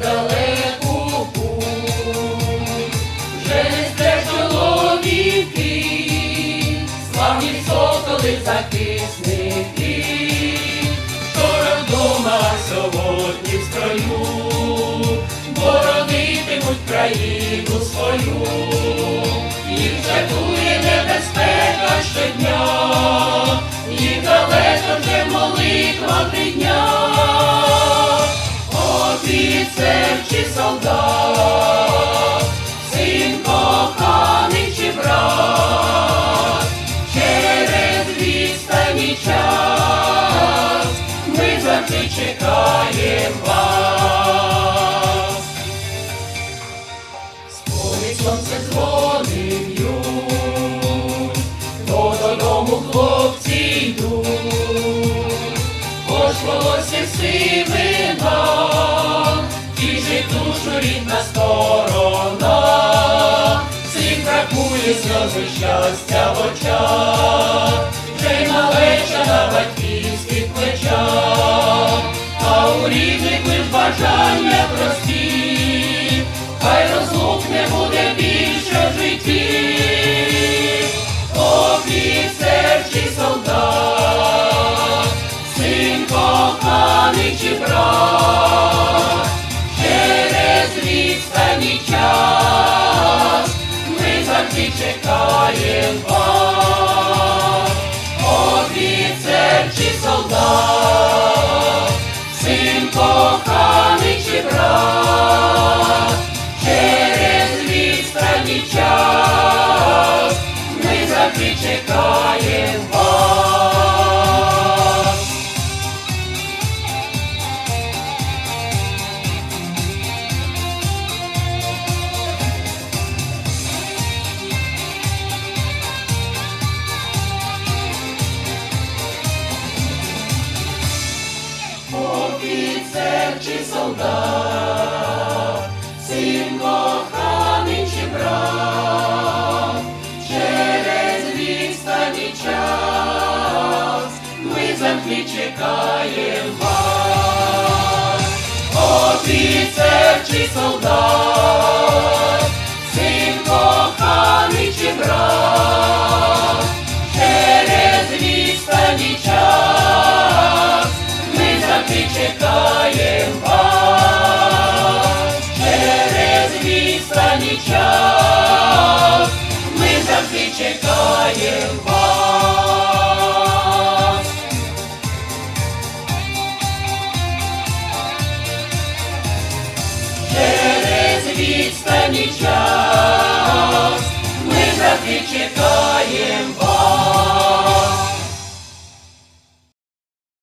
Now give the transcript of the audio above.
далеку путь, не стерчало віки, славні соколи захисники, вчора вдома сьогодні в строю, боронитимуть країну свою, їх жартує небезпека щодня, і далеко вже молитва три дня. Чи солдат, син коханий чи брат, через відстані час ми завжди чекаємо вас. Сповідь сонце дзвони б'ють, то додому хлопці йдуть, хоч волосся сивина, душу рідна сторона, цим бракує сльози щастя в очах, вже й малеча на батьківських плечах, а у рідних лиш бажання прості, хай розлук не буде більше в житті, офіцер чи солдат, син коханий чи брат, вас, офіцер солдат, син коханий чи через відстані час. Ми завжди чекаємо вас. офіцер завжди чекаємо вас. Через відстані час ми завжди чекаємо